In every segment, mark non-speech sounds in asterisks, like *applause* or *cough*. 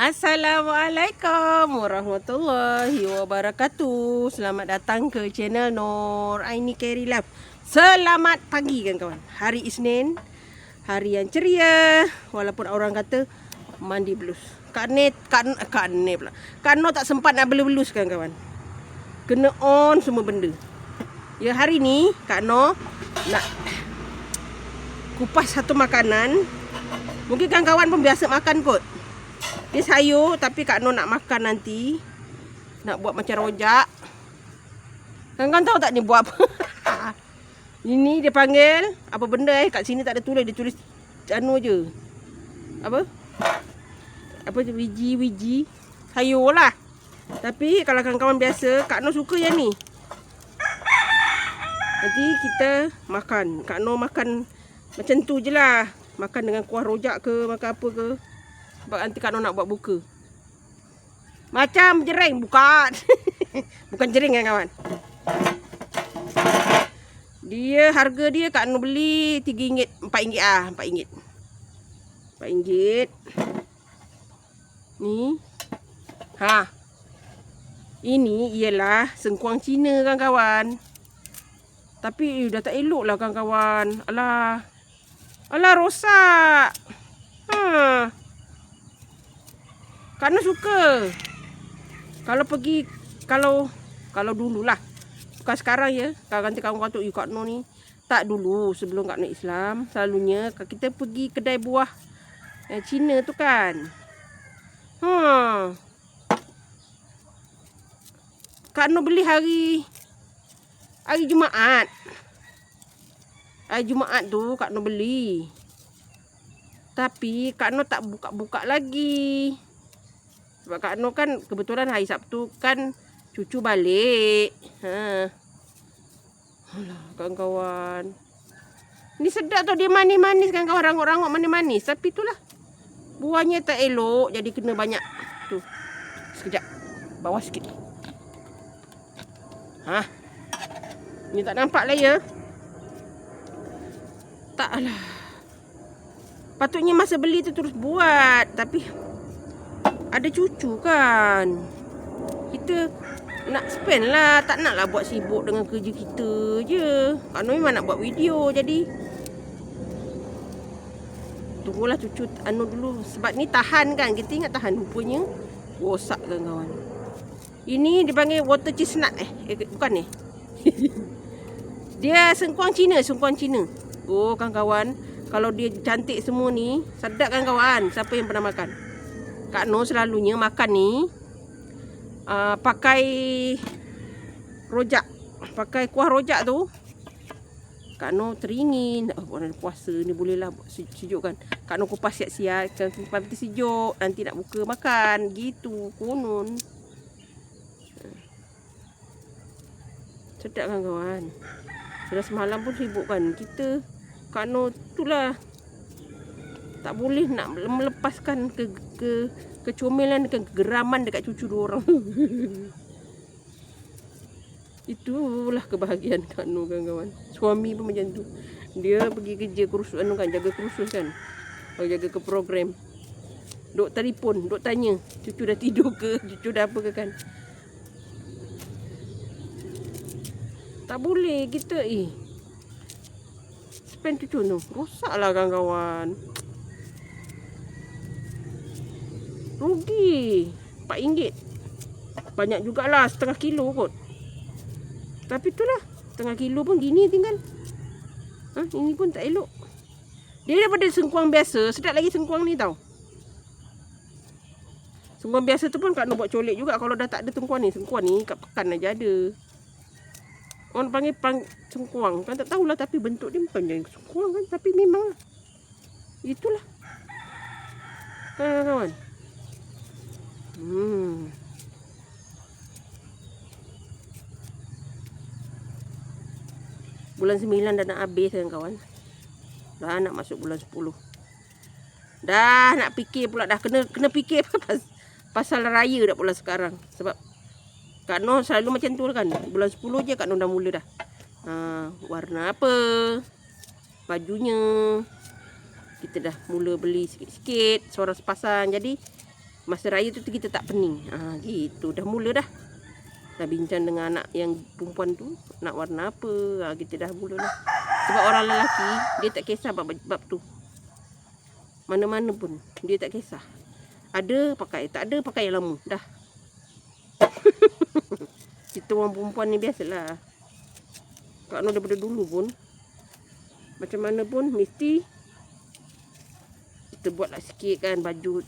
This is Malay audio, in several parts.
Assalamualaikum warahmatullahi wabarakatuh. Selamat datang ke channel Nur Aini Carry Love. Selamat pagi kawan-kawan. Hari Isnin. Hari yang ceria. Walaupun orang kata mandi blues. Kak Ne, Kak, Kak Ne pula. Kak No tak sempat nak belu-belus kawan-kawan. Kena on semua benda. Ya hari ni Kak No nak kupas satu makanan. Mungkin kawan-kawan pun biasa makan kot. Dia sayur tapi Kak Noh nak makan nanti. Nak buat macam rojak. Kan-kan tahu tak ni buat apa? *laughs* Ini dia panggil apa benda eh kat sini tak ada tulis dia tulis anu je. Apa? Apa tu wiji-wiji sayur lah. Tapi kalau kawan-kawan biasa Kak Noh suka yang ni. Nanti kita makan. Kak Noh makan macam tu je lah. Makan dengan kuah rojak ke, makan apa ke. Sebab nanti Kak Noh nak buat buka. Macam jering. Bukan. *laughs* Bukan jering kan kawan. Dia harga dia Kak Noh beli RM3. RM4 ah. RM4. RM4. Ni. Ha. Ini ialah sengkuang Cina kan kawan. Tapi dah tak elok lah kawan-kawan. Alah. Alah rosak. Ha. Karena suka. Kalau pergi kalau kalau dululah. Bukan sekarang ya. Kalau nanti kamu kata you Noh ni tak dulu sebelum Kak Noh Islam, selalunya kita pergi kedai buah eh, Cina tu kan. Ha. Kak Noh beli hari hari Jumaat. Hari Jumaat tu Kak Noh beli. Tapi Kak Noh tak buka-buka lagi. Sebab Kak Noh kan kebetulan hari Sabtu kan cucu balik. Ha. Alah, kawan-kawan. Ni sedap tu dia manis-manis kan kawan rangut-rangut manis-manis. Tapi itulah. Buahnya tak elok jadi kena banyak. Tu. Sekejap. Bawah sikit. Ha. Ni tak nampak lah ya. Tak lah. Patutnya masa beli tu terus buat. Tapi ada cucu kan? Kita nak spend lah. Tak nak lah buat sibuk dengan kerja kita je. Kak Noh memang nak buat video jadi tunggulah cucu anu dulu. Sebab ni tahan kan? Kita ingat tahan rupanya. Rosak kan kawan ini dipanggil water chestnut. Eh, eh bukan eh? *laughs* dia sengkuang Cina sengkuang Cina. Oh kan kawan kalau dia cantik semua ni sedap kan kawan siapa yang pernah makan Kak Noh selalunya makan ni uh, pakai rojak. Pakai kuah rojak tu. Kak Noh teringin. Oh, bulan puasa ni bolehlah sejuk kan. Kak Noh kupas siap-siap. Kan nanti sejuk. Nanti nak buka makan. Gitu. Konon. Sedap kan kawan. Sudah semalam pun sibuk kan. Kita Kak Noh itulah tak boleh nak melepaskan ke ke kecomelan dengan kegeraman dekat cucu dua orang. *laughs* Itulah kebahagiaan Kak Nur kawan-kawan. Suami pun macam tu. Dia pergi kerja kursus anu kan jaga kursus kan. Oh jaga ke program. Dok telefon, dok tanya, cucu dah tidur ke, *laughs* cucu dah apa ke kan. Tak boleh kita eh. Spend cucu tu. Rosaklah kawan-kawan. Rugi. RM4 Banyak jugalah Setengah kilo kot. Tapi itulah Setengah kilo pun gini tinggal. Ha, Ini pun tak elok. Dia daripada sengkuang biasa Sedap lagi sengkuang ni tau. Sengkuang biasa tu pun Kak nak buat colek juga. Kalau dah tak ada sengkuang ni Sengkuang ni kat pekan aja ada. Orang panggil pang sengkuang. Kan tak tahulah Tapi bentuk dia bukan yang sengkuang kan Tapi memang Itulah. Kawan-kawan Hmm. Bulan 9 dah nak habis kan kawan. Dah nak masuk bulan 10. Dah nak fikir pula dah kena kena fikir *laughs* pas, pasal raya dah pula sekarang sebab Kak Noh selalu macam tu kan. Bulan 10 je Kak Noh dah mula dah. Ha, warna apa? Bajunya. Kita dah mula beli sikit-sikit seorang sepasang. Jadi Masa raya tu kita tak pening. Ha, gitu. Dah mula dah. Dah bincang dengan anak yang perempuan tu. Nak warna apa. Ha, kita dah mula dah. Sebab orang lelaki, dia tak kisah bab, bab tu. Mana-mana pun. Dia tak kisah. Ada pakai. Tak ada pakai yang lama. Dah. *laughs* kita orang perempuan ni biasalah. Kak Nur daripada dulu pun. Macam mana pun mesti kita buatlah sikit kan baju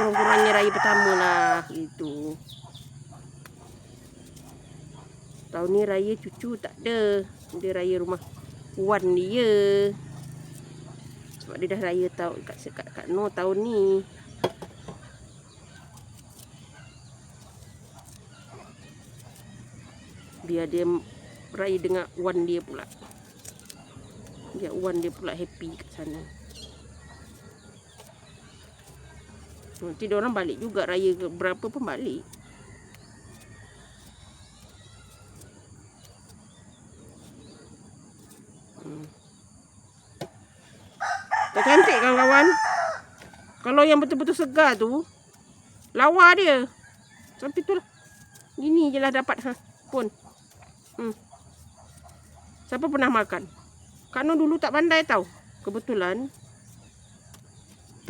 sekurang-kurangnya raya pertama lah gitu. Tahun ni raya cucu tak ada. Dia raya rumah wan dia. Sebab dia dah raya tahu kat kat kat no tahun ni. Biar dia raya dengan wan dia pula. Biar wan dia pula happy kat sana Nanti dia orang balik juga raya berapa pun balik. Hmm. Tak cantik kan kawan? Kalau yang betul-betul segar tu lawa dia. Tapi tu lah. Ini je lah dapat ha pun. Hmm. Siapa pernah makan? Kak Noh dulu tak pandai tau. Kebetulan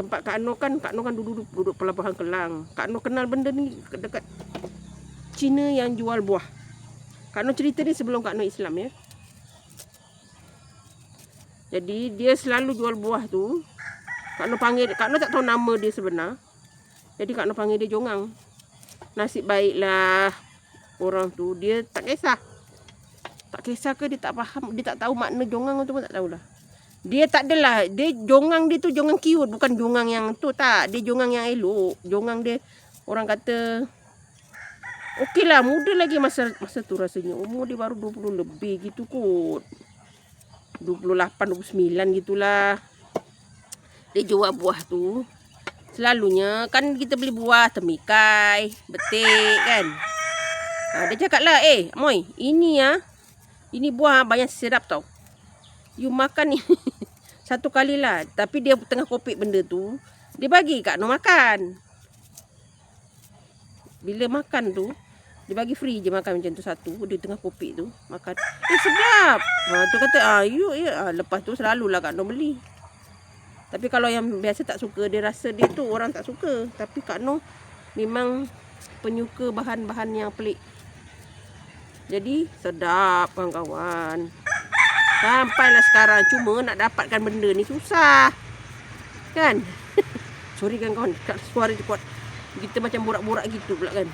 tempat Kak Noh kan Kak Noh kan duduk duduk pelabuhan Kelang. Kak Noh kenal benda ni dekat Cina yang jual buah. Kak Noh cerita ni sebelum Kak Noh Islam ya. Jadi dia selalu jual buah tu. Kak Noh panggil Kak Noh tak tahu nama dia sebenar. Jadi Kak Noh panggil dia jongang. Nasib baiklah orang tu dia tak kisah. Tak kisah ke dia tak faham, dia tak tahu makna jongang tu pun tak tahulah. Dia tak adalah. Dia jongang dia tu jongang cute. Bukan jongang yang tu tak. Dia jongang yang elok. Jongang dia orang kata. Okey lah. Muda lagi masa masa tu rasanya. Umur dia baru 20 lebih gitu kot. 28, 29 gitulah. Dia jual buah tu. Selalunya kan kita beli buah temikai. Betik kan. Ha, dia cakap lah. Eh Moy. Ini ya. Ini buah banyak sirap tau you makan ni *laughs* satu kali lah. Tapi dia tengah kopik benda tu. Dia bagi kat no makan. Bila makan tu. Dia bagi free je makan macam tu satu. Dia tengah kopik tu. Makan. Eh sedap. Ha, tu kata. Ah, you, ya. Ah, lepas tu selalulah kat no beli. Tapi kalau yang biasa tak suka. Dia rasa dia tu orang tak suka. Tapi Kak Noh memang penyuka bahan-bahan yang pelik. Jadi sedap kawan-kawan. Sampailah sekarang. Cuma nak dapatkan benda ni susah. Kan? *laughs* Sorry kan kawan. Suara dia kuat. Kita macam borak-borak gitu pula kan.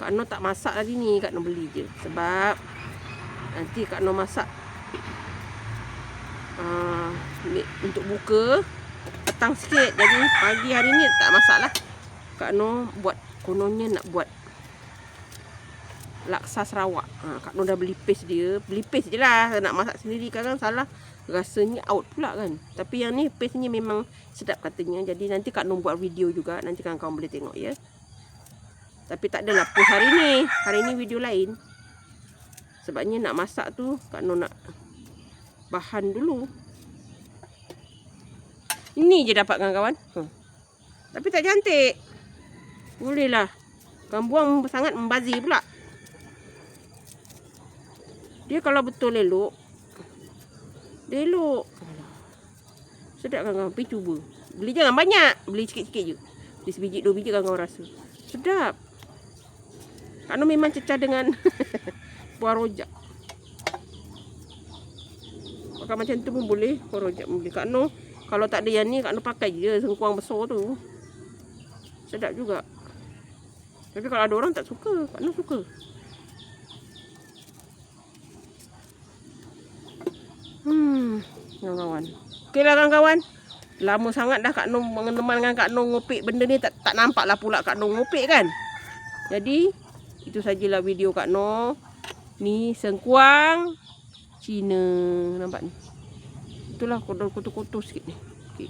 Kak Noh tak masak lagi ni. Kak Noh beli je. Sebab Nanti Kak Noh masak. Uh, Untuk buka. Petang sikit. Jadi pagi hari ni tak masak lah. Kak Noh buat Kononnya nak buat laksa Sarawak. Ha, Kak Nur dah beli paste dia. Beli paste je lah. Nak masak sendiri kan salah. Rasanya out pula kan. Tapi yang ni paste ni memang sedap katanya. Jadi nanti Kak Nur buat video juga. Nanti kan kawan boleh tengok ya. Tapi tak adalah post hari ni. Hari ni video lain. Sebabnya nak masak tu Kak Nur nak bahan dulu. Ini je dapat kawan-kawan. Hmm. Tapi tak cantik. Boleh lah. Kan buang sangat membazir pula. Dia kalau betul elok Dia elok. Sedap kan kawan Pergi cuba. Beli jangan banyak. Beli sikit-sikit je. Beli sebiji dua biji kan kawan rasa. Sedap. Kak Noh memang cecah dengan *laughs* Buah rojak. Pakai macam tu pun boleh Buah rojak boleh. Kak Noh Kalau tak ada yang ni Kak Noh pakai je Sengkuang besar tu. Sedap juga. Tapi kalau ada orang tak suka Kak Noh suka Hmm, kawan-kawan. Okeylah kawan-kawan. Lama sangat dah Kak Nong mengeneman dengan Kak Nong ngopik benda ni tak tak nampaklah pula Kak Nong ngopik kan. Jadi itu sajalah video Kak Nong. Ni sengkuang Cina nampak ni. Itulah kotor-kotor sikit ni. Okay.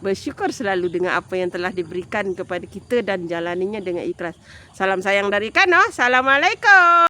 Bersyukur selalu dengan apa yang telah diberikan kepada kita dan jalaninya dengan ikhlas. Salam sayang dari Kak Nong. Assalamualaikum.